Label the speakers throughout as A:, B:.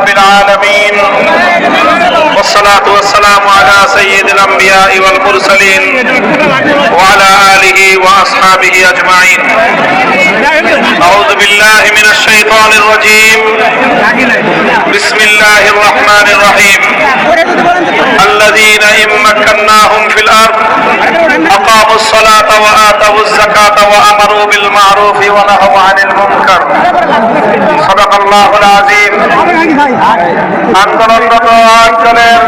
A: لله رب العالمين والصلاة والسلام على سيد الأنبياء والمرسلين وعلى آله وأصحابه أجمعين أعوذ بالله من الشيطان الرجيم بسم الله الرحمن الرحيم الذين إن مكناهم في الأرض أقاموا الصلاة وآتوا الزكاة وأمروا بالمعروف ونهوا عن المنكر صدق الله العظيم আন্দোলনরত অঞ্চলের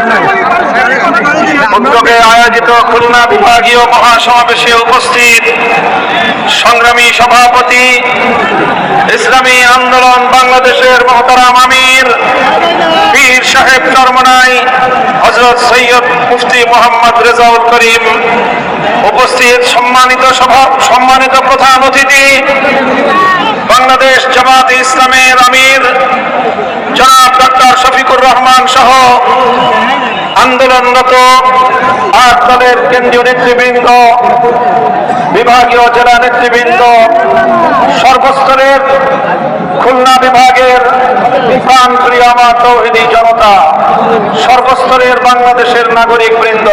A: উদ্যোগে আয়োজিত খুলনা বিভাগীয় মহাসমাবেশে উপস্থিত সংগ্রামী সভাপতি, ইসলামী আন্দোলন বাংলাদেশের মহতারাম আমির, পীর সাহেব চরমনাই হজরত সৈয়দ মুফতি মোহাম্মদ রেজাউল করিম, উপস্থিত সম্মানিত সভা সম্মানিত প্রধান অতিথি, বাংলাদেশ জামাত ইসলামের রহমান সহ আন্দোলনরত আট দলের কেন্দ্রীয় নেতৃবৃন্দ, বিভাগীয় জেলা নেতৃবৃন্দ, সর্বস্তরের খুলনা বিভাগের প্রাণ প্রিয় আমার তৌহিদি জনতা, সর্বস্তরের বাংলাদেশের নাগরিক বৃন্দ